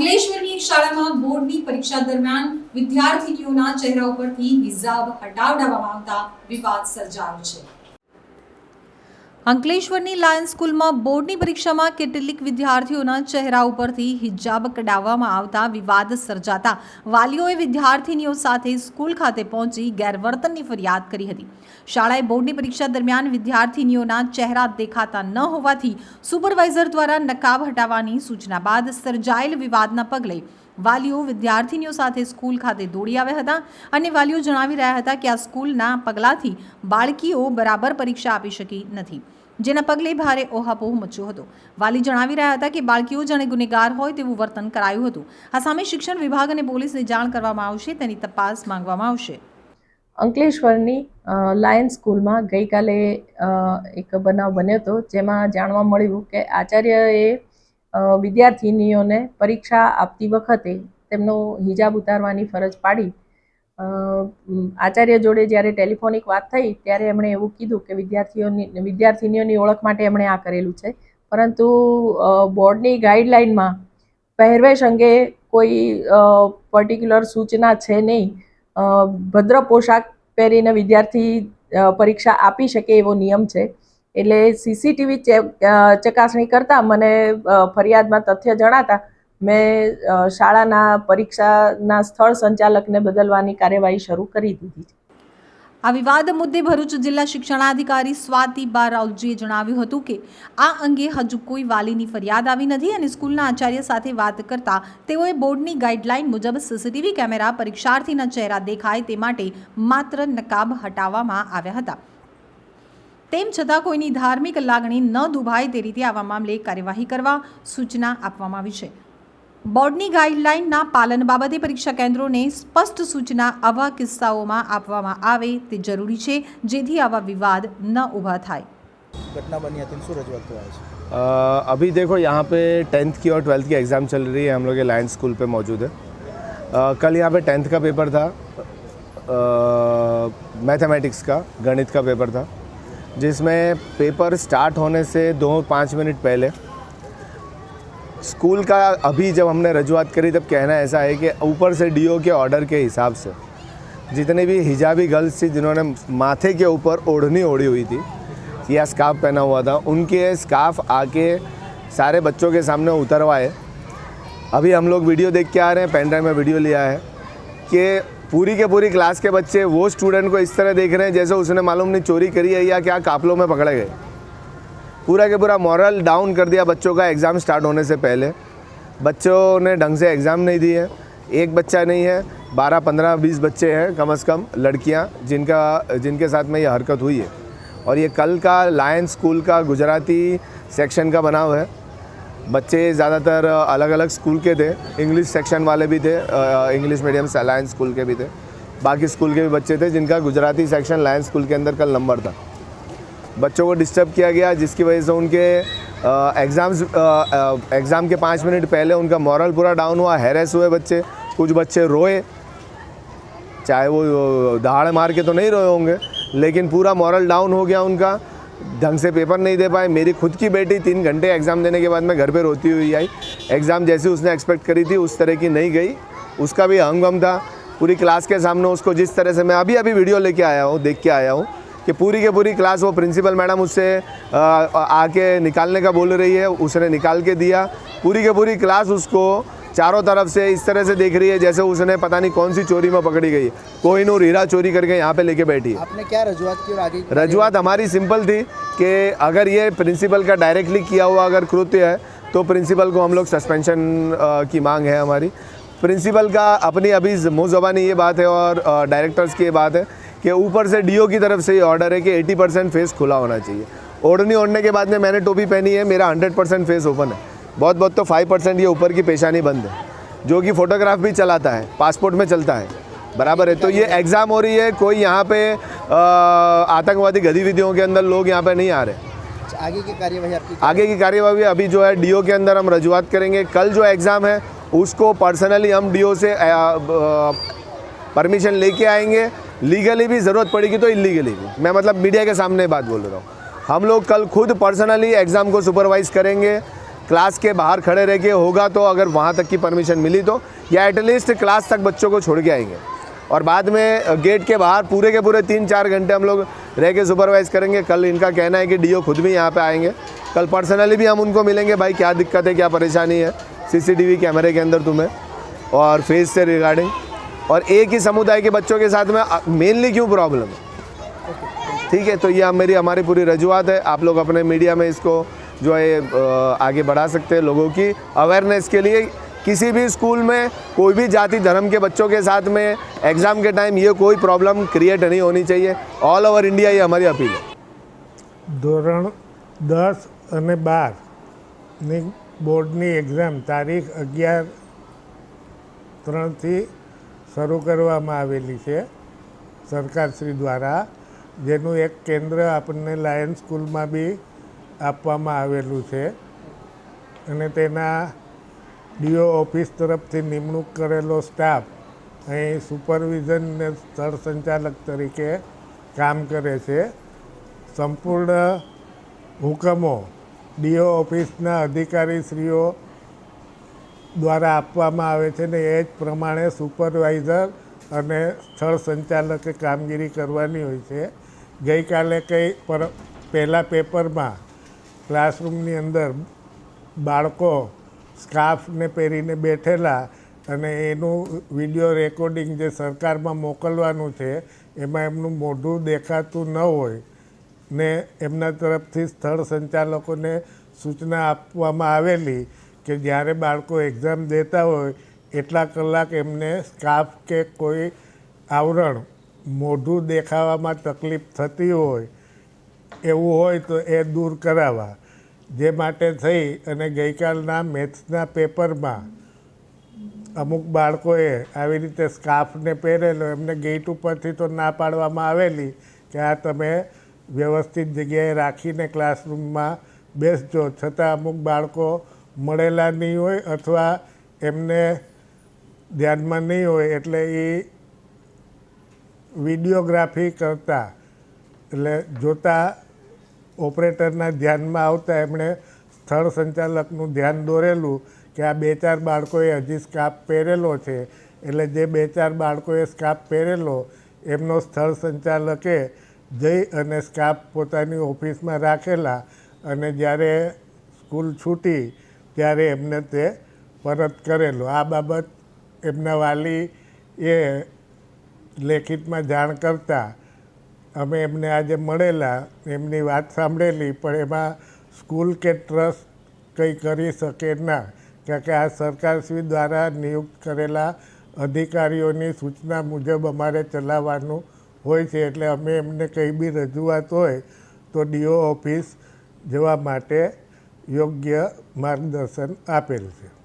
અંકલેશ્વરની શાળામાં બોર્ડની પરીક્ષા દરમિયાન વિદ્યાર્થીનીઓના ચહેરા ઉપરથી હિજાબ હટાવડાવવામાં આવતા વિવાદ સર્જાયો છે. અંકલેશ્વરની લાયન સ્કૂલમાં બોર્ડની પરીક્ષામાં કેટલીક વિદ્યાર્થીઓના ચહેરા ઉપરથી હિજાબ કઢાવવામાં આવતા વિવાદ સર્જાતા વાલીઓએ વિદ્યાર્થીનીઓ સાથે સ્કૂલ ખાતે પહોંચી ગેરવર્તનની ફરિયાદ કરી હતી. શાળાએ બોર્ડની પરીક્ષા દરમિયાન વિદ્યાર્થીનીઓના ચહેરા દેખાતા ન હોવાથી સુપરવાઇઝર દ્વારા નકાબ હટાવવાની સૂચના બાદ સર્જાયેલ વિવાદના પગલે વાલીઓ વિદ્યાર્થીનીઓ સાથે સ્કૂલ ખાતે દોડી આવ્યા હતા અને વાલીઓ જણાવી રહ્યા હતા કે આ સ્કૂલના પગલાંથી બાળકીઓ બરાબર પરીક્ષા આપી શકી નથી. જેના પગલે ભારે ઓહાપોહ મચ્યો હતો. વાલી જણાવી રહ્યા હતા કે બાળકીઓ જાણે ગુનેગાર હોય તેવું વર્તન કરાયું હતું. આ સામે શિક્ષણ વિભાગ અને પોલીસને જાણ કરવામાં આવશે, તેની તપાસ માંગવામાં આવશે. અંકલેશ્વરની લાયન્સ લાયન સ્કૂલમાં ગઈકાલે એક બનાવ બન્યો હતો, જેમાં જાણવા મળ્યું કે આચાર્યએ વિદ્યાર્થિનીઓને પરીક્ષા આપતી વખતે તેમનો હિજાબ ઉતારવાની ફરજ પાડી. આચાર્ય જોડે જ્યારે ટેલિફોનિક વાત થઈ, ત્યારે એમણે એવું કીધું કે વિદ્યાર્થીઓની, વિદ્યાર્થિનીઓની ઓળખ માટે એમણે આ કરેલું છે. પરંતુ બોર્ડની ગાઈડલાઇનમાં પહેરવેશ અંગે કોઈ પર્ટિક્યુલર સૂચના છે નહીં. ભદ્ર પોશાક પહેરીને વિદ્યાર્થી પરીક્ષા આપી શકે એવો નિયમ છે. એટલે સીસીટીવી ચકાસણી કરતાં મને ફરિયાદમાં તથ્ય જણાતા મેં શાળાના પરીક્ષાના સ્થળ સંચાલકને બદલવાની કાર્યવાહી શરૂ કરી દીધી છે. આ વિવાદ મુદ્દે ભરૂચ જિલ્લા શિક્ષણાધિકારી સ્વાતિ બારાઉલજીએ જણાવ્યું હતું કે આ અંગે હજુ કોઈ વાલીની ફરિયાદ આવી નથી અને સ્કૂલના આચાર્ય સાથે વાત કરતા તેઓએ બોર્ડની ગાઈડલાઈન મુજબ સીસીટીવી કેમેરા પરીક્ષાર્થીના ચહેરા દેખાય તે માટે માત્ર નકાબ હટાવવામાં આવ્યા હતા. તેમ છતાં કોઈની ધાર્મિક લાગણી ન દુભાય તે રીતે આવા મામલે કાર્યવાહી કરવા સૂચના આપવામાં આવી છે બોર્ડની ગાઈડલાઇનના પાલન બાબતે પરીક્ષા કેન્દ્રોને સ્પષ્ટ સૂચના આવા કિસ્સાઓમાં આપવામાં આવે તે જરૂરી છે જેથી આવા વિવાદ ન ઊભા થાય ઘટના બની હતી ને શું રજૂઆત કરવા છે अ, अभी देखो यहाँ पे टेंथ की और ट्वेल्थ की एग्ज़ाम चल रही है हम लोग ये लायंस स्कूल पे मौजूद है अ, कल यहाँ पे टेंथ का पेपर था मैथमेटिक्स का गणित का पेपर था जिसमें पेपर स्टार्ट होने से दो पाँच मिनट पहले। स्कूल का अभी जब हमने रजुआत करी, तब कहना ऐसा है कि ऊपर से डीओ के ऑर्डर के हिसाब से, जितने भी हिजाबी गर्ल्स थी जिन्होंने माथे के ऊपर ओढ़नी ओढ़ी हुई थी, या स्काफ पहना हुआ था, उनके स्काफ आके सारे बच्चों के सामने उतरवाए। अभी हम लोग वीडियो देख के आ रहे हैं, पेन ड्राइव में वीडियो लिया है कि पूरी के पूरी क्लास के बच्चे वो स्टूडेंट को इस तरह देख रहे हैं जैसे उसने मालूम नहीं चोरी करी है या क्या काफिलों में पकड़े गए। पूरा के पूरा मॉरल डाउन कर दिया बच्चों का एग्ज़ाम स्टार्ट होने से पहले। बच्चों ने ढंग से एग्ज़ाम नहीं दिए। एक बच्चा नहीं है, बारह, पंद्रह, बीस बच्चे हैं कम अज़ कम लड़कियाँ जिनका, जिनके साथ में ये हरकत हुई है। और ये कल का लायन स्कूल का गुजराती सेक्शन का बनाव है। बच्चे ज़्यादातर अलग अलग स्कूल के थे। इंग्लिश सेक्शन वाले भी थे इंग्लिश मीडियम से लायन स्कूल के भी थे। बाकी स्कूल के भी बच्चे थे, जिनका गुजराती सेक्शन लायंस स्कूल के अंदर कल नंबर था। बच्चों को डिस्टर्ब किया गया, जिसकी वजह से उनके एग्ज़ाम्स एग्ज़ाम के पाँच मिनट पहले उनका मॉरल पूरा डाउन हुआ हैरेस हुए बच्चे। कुछ बच्चे रोए। चाहे वो दहाड़ मार के तो नहीं रोए होंगे, लेकिन पूरा मॉरल डाउन हो गया उनका। ढंग से पेपर नहीं दे पाए। मेरी खुद की बेटी तीन घंटे एग्ज़ाम देने के बाद मैं घर पे रोती हुई आई। एग्ज़ाम जैसे उसने एक्सपेक्ट करी थी, उस तरह की नहीं गई। उसका भी हंगम था। पूरी क्लास के सामने उसको जिस तरह से मैं अभी अभी वीडियो लेके आया हूँ, देख के आया हूँ कि पूरी के पूरी क्लास वो प्रिंसिपल मैडम उससे आके निकालने का बोल रही है, उसने निकाल के दिया। पूरी के पूरी क्लास उसको चारों तरफ़ से इस तरह से देख रही है जैसे उसने पता नहीं कौन सी चोरी में पकड़ी गई कोहिनूर हीरा चोरी करके यहाँ पे लेके बैठी है। आपने क्या रजुआत की और आगे रजूआत हमारी सिंपल थी कि अगर ये प्रिंसिपल का डायरेक्टली किया हुआ अगर कृत्य है तो प्रिंसिपल को हम लोग सस्पेंशन की मांग है हमारी। प्रिंसिपल का अपनी अभी मुँह ज़बानी ये बात है और डायरेक्टर्स की ये बात है कि ऊपर से डीओ की तरफ़ से ये ऑर्डर है कि 80 परसेंट फेस खुला होना चाहिए। ओढ़नी ओढ़ने के बाद में मैंने टोपी पहनी है मेरा 100 परसेंट फेस ओपन है। बहुत बहुत तो फाइव परसेंट ये ऊपर की पेशानी बंद है। जो कि फ़ोटोग्राफ भी चलाता है पासपोर्ट में चलता है। बराबर है तो ये एग्ज़ाम हो रही है कोई यहाँ पे आतंकवादी गतिविधियों के अंदर लोग यहाँ पे नहीं आ रहे। आगे की कार्यवाही आपकी आगे की कार्यवाही अभी जो है डीओ के अंदर हम रजुआत करेंगे। कल जो एग्ज़ाम है उसको पर्सनली हम डीओ से परमिशन लेके आएँगे। लीगली भी ज़रूरत पड़ेगी तो इलीगली भी। मैं मतलब मीडिया के सामने बात बोल रहा हूँ। हम लोग कल खुद पर्सनली एग्ज़ाम को सुपरवाइज करेंगे। क्लास के बाहर खड़े रह के होगा तो अगर वहाँ तक की परमिशन मिली तो या एटलीस्ट क्लास तक बच्चों को छोड़ के आएँगे। और बाद में गेट के बाहर पूरे के पूरे तीन चार घंटे हम लोग रह के सुपरवाइज करेंगे। कल इनका कहना है कि डीओ खुद भी यहाँ पे आएँगे। कल पर्सनली भी हम उनको मिलेंगे। भाई, क्या दिक्कत है? क्या परेशानी है? सीसीटीवी कैमरे के अंदर तुम्हें। और फेस से रिगार्डिंग और एक ही समुदाय के बच्चों के साथ में मेनली क्यों प्रॉब्लम है? ठीक है तो ये मेरी, हमारी पूरी रजूआत है। आप लोग अपने मीडिया में इसको जो है अ, आगे बढ़ा सकते हैं लोगों की अवेयरनेस के लिए किसी भी स्कूल में कोई भी जाति धर्म के बच्चों के साथ में एग्ज़ाम के टाइम ये कोई प्रॉब्लम क्रिएट नहीं होनी चाहिए ऑल ओवर इंडिया ये हमारी अपील है ધોરણ દસ અને બારની બોર્ડની એક્ઝામ તારીખ અગિયાર ત્રણથી શરૂ કરવામાં આવેલી છે સરકારશ્રી દ્વારા જેનું એક કેન્દ્ર આપણને લાયન સ્કૂલમાં બી આપવામાં આવેલું છે અને તેના ડીઓ ઓફિસ તરફથી નિમણૂક કરેલો સ્ટાફ અહીં સુપરવિઝન ને સ્થળ સંચાલક તરીકે કામ કરે છે. સંપૂર્ણ હુકમો ડીઓ ઓફિસના અધિકારીશ્રીઓ દ્વારા આપવામાં આવે છે ને એ જ પ્રમાણે સુપરવાઇઝર અને સ્થળ સંચાલકે કામગીરી કરવાની હોય છે. ગઈકાલે કંઈ પર, પહેલાં પેપરમાં ક્લાસરૂમની અંદર બાળકો સ્કાર્ફને પહેરીને બેઠેલા અને એનું વીડિયો રેકોર્ડિંગ જે સરકારમાં મોકલવાનું છે, એમાં એમનું મોઢું દેખાતું ન હોય ને એમના તરફથી સ્થળ સંચાલકોને સૂચના આપવામાં આવેલી કે જ્યારે બાળકો એક્ઝામ દેતા હોય, એટલા કલાક એમને સ્કાર્ફ કે કોઈ આવરણ મોઢું દેખાવામાં તકલીફ થતી હોય એવું હોય તો એ દૂર કરાવવા. જે માટે થઈ અને ગઈકાલના મેથ્સના પેપરમાં અમુક બાળકોએ આવી રીતે સ્કાર્ફને પહેરેલો, એમને ગેટ ઉપરથી તો ના પાડવામાં આવેલી કે આ તમે વ્યવસ્થિત જગ્યાએ રાખીને ક્લાસરૂમમાં બેસજો. છતાં અમુક બાળકો મળેલા નહીં હોય અથવા એમને ધ્યાનમાં નહીં હોય એટલે એ વિડીયોગ્રાફી કરતા, એટલે જોતા ઓપરેટરના ધ્યાનમાં આવતા એમણે સ્થળ સંચાલકનું ધ્યાન દોરેલું કે આ બે ચાર બાળકોએ હજી સ્કાર્ફ પહેરેલો છે. એટલે જે બે ચાર બાળકોએ સ્કાર્ફ પહેરેલો, એમનો સ્થળ સંચાલકે જઈ અને સ્કાર્ફ પોતાની ઓફિસમાં રાખેલા અને જ્યારે સ્કૂલ છૂટી ત્યારે એમને તે પરત કરેલો. આ બાબત એમના વાલી એ લેખિતમાં જાણ કરતાં અમે એમને આજે મળેલા, એમની વાત સાંભળેલી, પણ એમાં સ્કૂલ કે ટ્રસ્ટ કંઈ કરી શકે ના, કારણ કે આ સરકારશ્રી દ્વારા નિયુક્ત કરેલા અધિકારીઓની સૂચના મુજબ અમારે ચલાવવાનું હોય છે, એટલે અમે એમને કંઈ બી રજૂઆત હોય તો ડીઓ ઓફિસ જવા માટે યોગ્ય માર્ગદર્શન આપેલ છે.